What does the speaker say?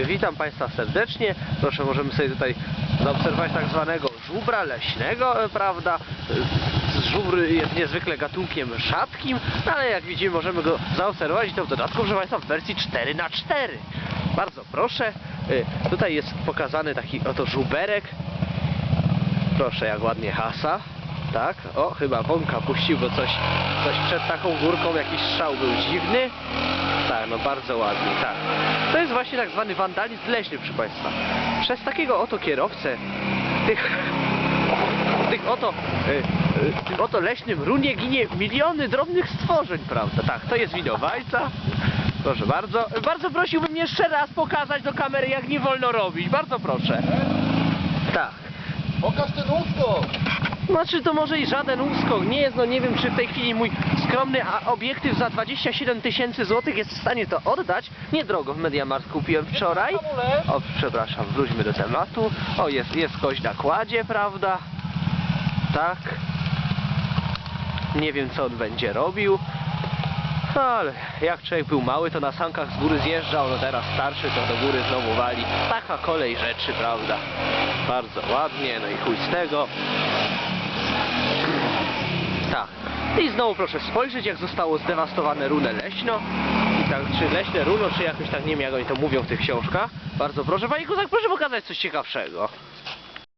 Witam Państwa serdecznie. Proszę, możemy sobie tutaj zaobserwować tak zwanego żubra leśnego, e, prawda? E, Żubr jest niezwykle gatunkiem rzadkim, no ale jak widzimy możemy go zaobserwować i to w dodatku, proszę Państwa, w wersji 4 na 4 Bardzo proszę. E, Tutaj jest pokazany taki oto żuberek. Proszę, jak ładnie hasa. Tak, o, chyba Wonka puścił, bo coś, coś przed taką górką, jakiś strzał był dziwny. Tak, no bardzo ładnie, tak. To jest właśnie tak zwany wandalizm leśny, proszę Państwa. Przez takiego oto kierowcę tych, tych oto, y, y, tym oto leśnym runie ginie miliony drobnych stworzeń, prawda? Tak, to jest winowajca. Proszę bardzo. Bardzo prosiłbym jeszcze raz pokazać do kamery, jak nie wolno robić. Bardzo proszę. Tak. Pokaż ten uskok! Znaczy to może i żaden uskok nie jest, no nie wiem czy w tej chwili mój skromny obiektyw za 27 tysięcy złotych jest w stanie to oddać. Niedrogo w Mediamarkt kupiłem wczoraj. O, przepraszam, wróćmy do tematu. O, jest, jest kość na kładzie, prawda? Tak. Nie wiem co on będzie robił. No, ale jak człowiek był mały, to na sankach z góry zjeżdżał, no teraz starszy, to do góry znowu wali. Taka kolej rzeczy, prawda? Bardzo ładnie, no i chuj z tego. Tak. I znowu proszę spojrzeć, jak zostało zdewastowane runę leśno. I tak, czy leśne runo, czy jakoś tak, nie wiem jak oni to mówią w tych książkach. Bardzo proszę, Pani Kozak, proszę pokazać coś ciekawszego.